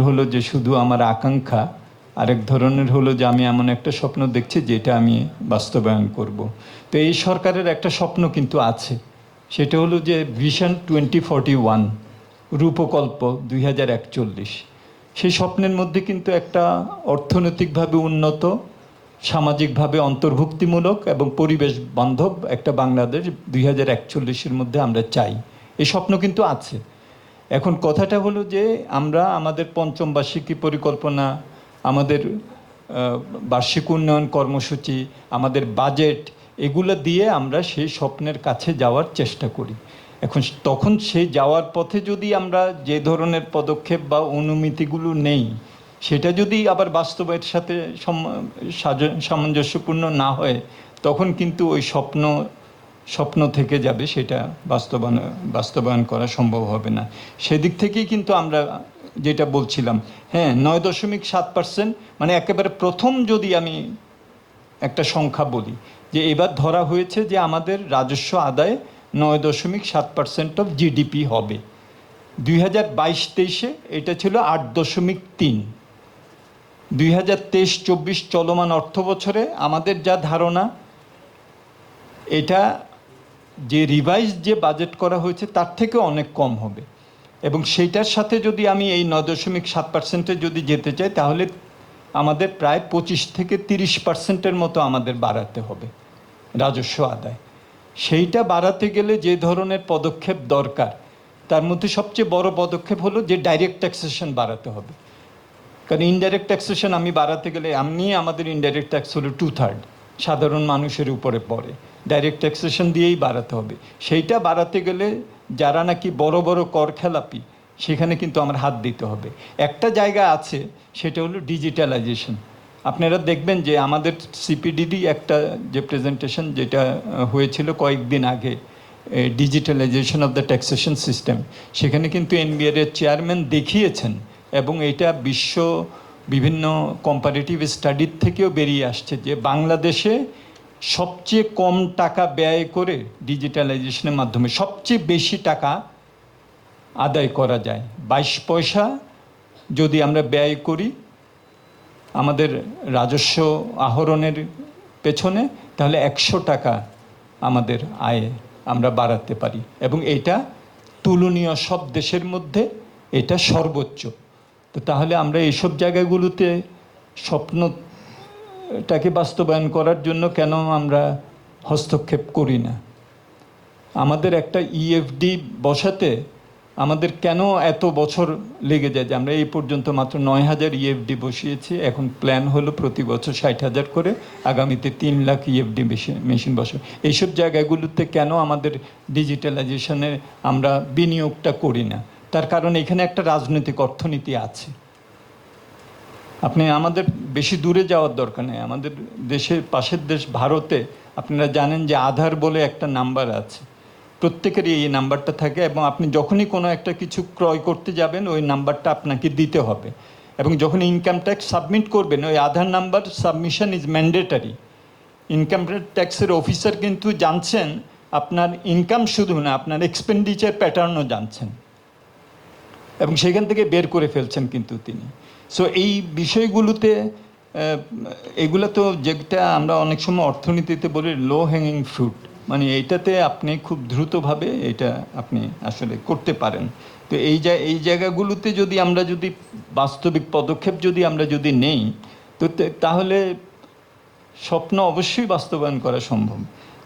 হলো যে শুধু আমার আকাঙ্ক্ষা, আরেক ধরনের হলো যে আমি এমন একটা স্বপ্ন দেখছি যেটা আমি বাস্তবায়ন করব। তো এই সরকারের একটা স্বপ্ন কিন্তু আছে। সেটা হলো যে ভিশন টোয়েন্টি ফর্টি ওয়ান রূপকল্প দুই হাজার একচল্লিশ। সেই স্বপ্নের মধ্যে কিন্তু একটা অর্থনৈতিকভাবে উন্নত, সামাজিকভাবে অন্তর্ভুক্তিমূলক এবং পরিবেশ বান্ধব একটা বাংলাদেশ দুই হাজার একচল্লিশের মধ্যে আমরা চাই। এই স্বপ্ন কিন্তু আছে। এখন কথাটা হলো যে আমরা আমাদের পঞ্চম বার্ষিকী পরিকল্পনা, আমাদের বার্ষিক উন্নয়ন কর্মসূচি, আমাদের বাজেট, এগুলো দিয়ে আমরা সেই স্বপ্নের কাছে যাওয়ার চেষ্টা করি। এখন তখন সেই যাওয়ার পথে যদি আমরা যে ধরনের পদক্ষেপ বা অনুমিতিগুলো নেই, সেটা যদি আবার বাস্তবের সাথে সামঞ্জস্যপূর্ণ না হয়, তখন কিন্তু ওই স্বপ্ন স্বপ্ন থেকে যাবে সেটা বাস্তবায়ন বাস্তবায়ন করা সম্ভব হবে না। সেদিক থেকেই কিন্তু আমরা যেটা বলছিলাম হ্যাঁ নয় দশমিক সাত পার্সেন্ট মানে একেবারে প্রথম যদি আমি একটা সংখ্যা বলি, যে এবার ধরা হয়েছে যে আমাদের রাজস্ব আদায় নয় দশমিক সাত পার্সেন্ট অফ জিডিপি হবে। দুই হাজার বাইশ তেইশে এটা ছিল আট দশমিক তিন। দুই হাজার তেইশ চব্বিশ চলমান অর্থ বছরে আমাদের যা ধারণা, এটা যে রিভাইজ যে বাজেট করা হয়েছে, তার থেকে অনেক কম হবে। এবং সেইটার সাথে যদি আমি এই ন দশমিক সাত পার্সেন্টে যদি যেতে চাই, তাহলে আমাদের প্রায় পঁচিশ থেকে তিরিশ পার্সেন্টের মতো আমাদের বাড়াতে হবে রাজস্ব আদায়। সেইটা বাড়াতে গেলে যে ধরনের পদক্ষেপ দরকার, তার মধ্যে সবচেয়ে বড় পদক্ষেপ হলো যে ডাইরেক্ট ট্যাক্সেশন বাড়াতে হবে। কারণ ইনডাইরেক্ট ট্যাক্সেশন আমি বাড়াতে গেলে এমনি আমাদের ইনডাইরেক্ট ট্যাক্স হলো টু থার্ড সাধারণ মানুষের উপরে পড়ে। ডাইরেক্ট ট্যাক্সেশন দিয়েই বাড়াতে হবে। সেইটা বাড়াতে গেলে যারা নাকি বড় বড় কর খেলাপি, সেখানে কিন্তু আমার হাত দিতে হবে। একটা জায়গা আছে, সেটা হলো ডিজিটালাইজেশন আপনারা দেখবেন যে আমাদের সিপিডিডি একটা যে প্রেজেন্টেশন যেটা হয়েছিল কয়েকদিন আগে digitalisation of the taxation system সেখানে কিন্তু এনবিআর এর চেয়ারম্যান দেখিয়েছেন এবং এটা বিশ্ব বিভিন্ন কম্পারেটিভ স্টাডির থেকেও বেরিয়ে আসছে যে বাংলাদেশে সবচেয়ে কম টাকা ব্যয় করে ডিজিটালাইজেশনের মাধ্যমে সবচেয়ে বেশি টাকা আদায় করা যায়। বাইশ পয়সা যদি আমরা ব্যয় করি আমাদের রাজস্ব আহরণের পেছনে, তাহলে একশো টাকা আমাদের আয়ে আমরা বাড়াতে পারি। এবং এটা তুলনীয় সব দেশের মধ্যে এটা সর্বোচ্চ। তো তাহলে আমরা এইসব জায়গাগুলোতে স্বপ্নটাকে বাস্তবায়ন করার জন্য কেন আমরা হস্তক্ষেপ করি না? আমাদের একটা ইএফডি বসাতে আমাদের কেন এত বছর লেগে যায় যে আমরা এই পর্যন্ত মাত্র নয় হাজার ইএফডি বসিয়েছি, এখন প্ল্যান হলো প্রতি বছর ষাট হাজার করে, আগামীতে তিন লাখ ইএফডি মেশিন বসাবো এইসব জায়গাগুলোতে কেন আমাদের ডিজিটালাইজেশনে আমরা বিনিয়োগটা করি না? তার কারণ এখানে একটা রাজনৈতিক অর্থনীতি আছে। আপনি আমাদের বেশি দূরে যাওয়ার দরকার নেই। আমাদের দেশের পাশের দেশ ভারতে আপনারা জানেন যে আধার বলে একটা নাম্বার আছে। প্রত্যেকেরই এই নাম্বারটা থাকে এবং আপনি যখনই কোনো একটা কিছু ক্রয় করতে যাবেন, ওই নাম্বারটা আপনাকে দিতে হবে। এবং যখন ইনকাম ট্যাক্স সাবমিট করবেন, ওই Aadhaar number submission is mandatory income ট্যাক্সের অফিসার কিন্তু জানছেন, আপনার ইনকাম শুধু না, আপনার এক্সপেন্ডিচার প্যাটার্নও জানছেন। এবং সেখান থেকে বের করে ফেলছেন কিন্তু তিনি। সো এই বিষয়গুলোতে এগুলো তো যেটা আমরা অনেক সময় অর্থনীতিতে বলি লো হ্যাঙ্গিং ফ্রুট মানে এইটাতে আপনি খুব দ্রুতভাবে এটা আপনি আসলে করতে পারেন। তো এই জায় এই জায়গাগুলোতে যদি আমরা যদি বাস্তবিক পদক্ষেপ যদি আমরা যদি নেই, তো তাহলে স্বপ্ন অবশ্যই বাস্তবায়ন করা সম্ভব।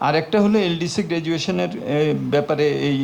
আর একটা হলো এলডিসি গ্র্যাজুয়েশনের ব্যাপারে এই